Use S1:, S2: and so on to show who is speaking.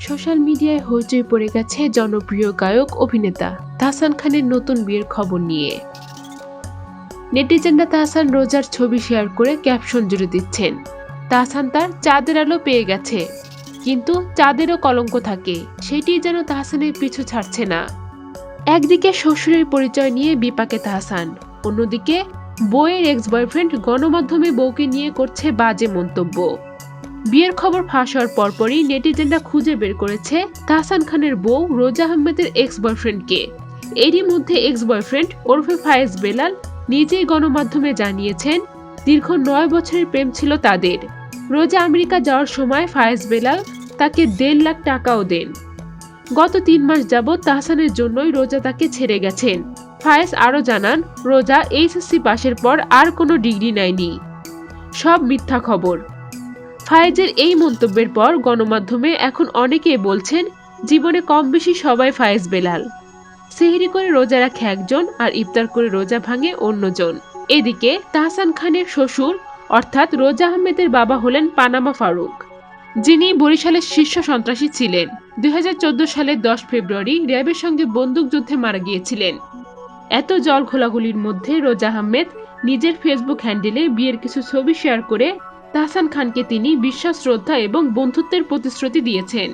S1: Social মিডিয়ায় হইচই পড়ে গেছে জনপ্রিয় গায়ক, অভিনেতা তাহসান খানের নতুন বিয়ের খবর নিয়ে। নেটিজেনরা তাহসান রোজার ছবি শেয়ার করে ক্যাপশন জুড়ে দিচ্ছেন। তাহসান তার চাঁদের আলো পেয়ে গেছে। কিন্তু চাঁদেরও কলঙ্ক থাকে সেটি যেন তাহসানের পিছু ছাড়ছে না। একদিকে শ্বশুরের পরিচয় নিয়ে বিপাকে তাহসান, অন্যদিকে বইয়ের এক্স বয়ফ্রেন্ড গণমাধ্যমে বউকে নিয়ে করছে বাজে মন্তব্য। বিয়ের খবর ফাঁস হওয়ার পরপরই নেটিজেনরা খুঁজে বের করেছে তাহসান খানের বউ রোজা আহমেদের এক্স বয়ফ্রেন্ডকে এরই মধ্যে এক্স বয়ফ্রেন্ড ওরফে ফায়েজ বেলাল নিজেই গণমাধ্যমে জানিয়েছেন, দীর্ঘ নয় বছরের প্রেম ছিল তাদের। রোজা আমেরিকা যাওয়ার সময় ফায়েজ বেলাল তাকে দেড় লাখ টাকাও দেন। গত তিন মাস যাবৎ তাহসানের জন্যই রোজা তাকে ছেড়ে গেছেন। ফায়েজ আরও জানান, রোজা এইচএসসি পাশের পর আর কোনো ডিগ্রি নেয়নি। সব মিথ্যা খবর। ফায়েজের এই মন্তব্যের পর গণমাধ্যমে এখন অনেকেই বলছেন, জীবনে কম বেশি সবাই ফায়েজ বেলাল। সেহরি করে রোজা রাখে একজন আর ইফতার করে রোজা ভাঙে অন্যজন। এদিকে তাহসান খানের শ্বশুর, অর্থাৎ রোজা আহমেদের বাবা হলেন পানামা ফারুক, যিনি বরিশালের শীর্ষ সন্ত্রাসী ছিলেন। দুই হাজার চোদ্দ সালের দশ ফেব্রুয়ারি র্যাবের সঙ্গে বন্দুকযুদ্ধে মারা গিয়েছিলেন। এত জল ঘোলাগুলির মধ্যে রোজা আহমেদ নিজের ফেসবুক হ্যান্ডেলে বিয়ের কিছু ছবি শেয়ার করে তাহসান খানকে তিনি বিশ্বাস শ্রদ্ধা এবং বন্ধুত্বের প্রতিশ্রুতি দিয়েছেন।